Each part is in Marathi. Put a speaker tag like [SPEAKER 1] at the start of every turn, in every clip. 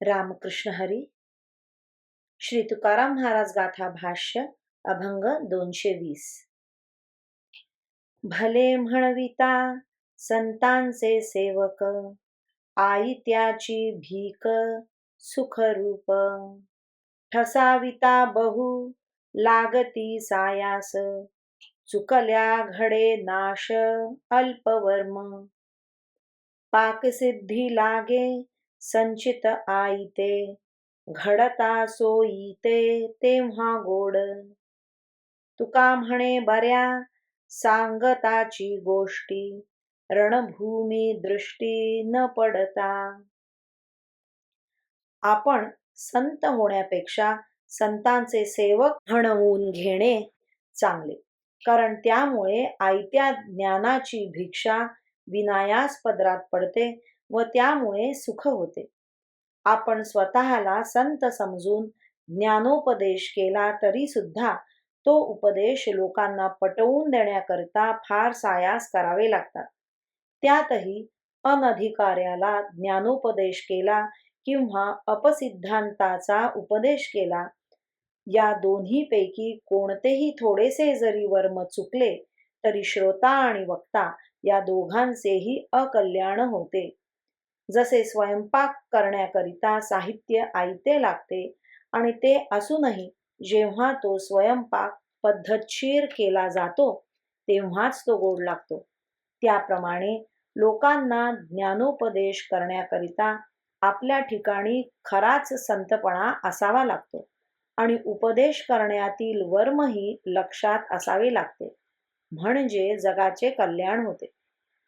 [SPEAKER 1] रामकृष्ण हरी श्री तुकाराम महाराज गाथा भाष्य अभंग दोनशे वीस. भले म्हणविता संतांचे सेवक आई त्याची भीक सुखरूप. ठसाविता बहु लागती सायास चुकल्या घडे नाश अल्पवर्म. पाकसिद्धी लागे संचित आईते घडता सोयीते तेव्हा गोड. तुका म्हणे बऱ्या सांगताची गोष्टी रणभूमी दृष्टी न पडता. आपण संत होण्यापेक्षा संतांचे सेवक म्हणवून घेणे चांगले कारण त्यामुळे आयत्या ज्ञानाची भिक्षा विनायास पदरात पडते व त्यामुळे सुख होते. आपण स्वतःला संत समजून ज्ञानोपदेश केला तरी सुद्धा तो उपदेश लोकांना पटवून देण्याकरिता फार सायास करावे लागतात. त्यातही अनधिकाऱ्याला ज्ञानोपदेश केला किंवा अपसिद्धांताचा उपदेश केला या दोन्हीपैकी कोणतेही थोडेसे जरी वर्म चुकले तरी श्रोता आणि वक्ता या दोघांचेही अकल्याण होते. जसे स्वयंपाक करण्याकरिता साहित्य आयते लागते आणि ते असूनही जेव्हा तो स्वयंपाक पद्धतशीर केला जातो तेव्हाच तो गोड लागतो. त्याप्रमाणे लोकांना ज्ञानोपदेश करण्याकरिता आपल्या ठिकाणी खराच संतपणा असावा लागतो आणि उपदेश करण्यातील वर्मही लक्षात असावे लागते. म्हणजे जगाचे कल्याण होते.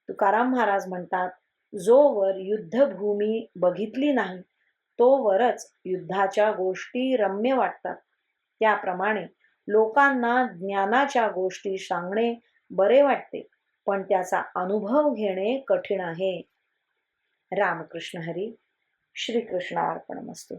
[SPEAKER 1] तुकाराम महाराज म्हणतात जोवर युद्धभूमी बघितली नाही तोवरच युद्धाच्या गोष्टी रम्य वाटतात. त्याप्रमाणे लोकांना ज्ञानाच्या गोष्टी सांगणे बरे वाटते पण त्याचा अनुभव घेणे कठीण आहे. रामकृष्ण हरी श्रीकृष्णार्पण मस्तू